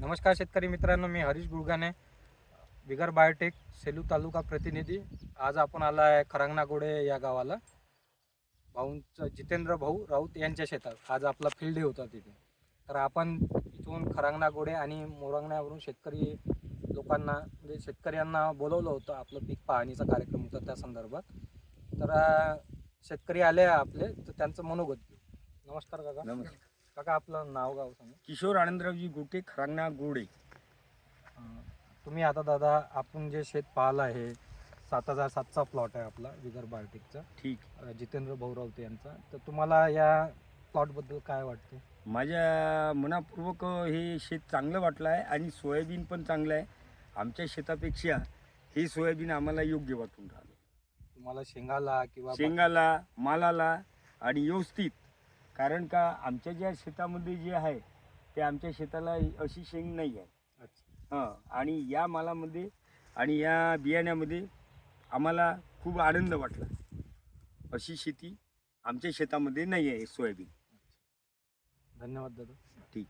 नमस्कार शेतकरी मित्रांनो मी हरीश गुळगाने बिगर बायोटेक सेलू तालुका प्रतिनिधी. आज आपण आला आहे खरांगनागोडे या गावाला. भाऊंचं जितेंद्र भाऊ राऊत यांच्या शेतात. आज आपला फील्ड डे होता तिथे. तर आपण इथून खरांगनागोडे आणि मोरंगण्यावरून शेतकरी लोकांना म्हणजे शेतकऱ्यांना बोलवलं होतं आपलं पीक पाहणीचा कार्यक्रम होता त्या संदर्भात. तर शेतकरी आले आपले तर त्यांचं मनोगत घेऊ. नमस्कार काका. नमस्कार. काका आपलं नाव गाव सांगा. किशोर आनंदरावजी गोटे खरांगणा गोडे. अं, तुम्ही आता दादा आपण जे शेत पाहिलं आहे सात हजार सातचा प्लॉट आहे आपला विदर्भ बायोटेकचा. ठीक. अं, जितेंद्र भाऊरावते यांचा. तर तुम्हाला या प्लॉटबद्दल काय वाटते? माझ्या मनापूर्वक हे शेत चांगलं वाटलं आहे आणि सोयाबीन पण चांगलं आहे. आमच्या शेतापेक्षा हे सोयाबीन आम्हाला योग्य वाटून राहिलं. तुम्हाला शेंगाला किंवा शेंगाला मालाला आणि व्यवस्थित कारण का आमच्या ज्या शेतामध्ये जे आहे ते आमच्या शेताला अशी शेंग नाही आहे. हां आणि या मालामध्ये आणि या बियाण्यामध्ये आम्हाला खूप आनंद वाटला. अशी शेती आमच्या शेतामध्ये नाही आहे सोयाबीन. धन्यवाद दादा. ठीक.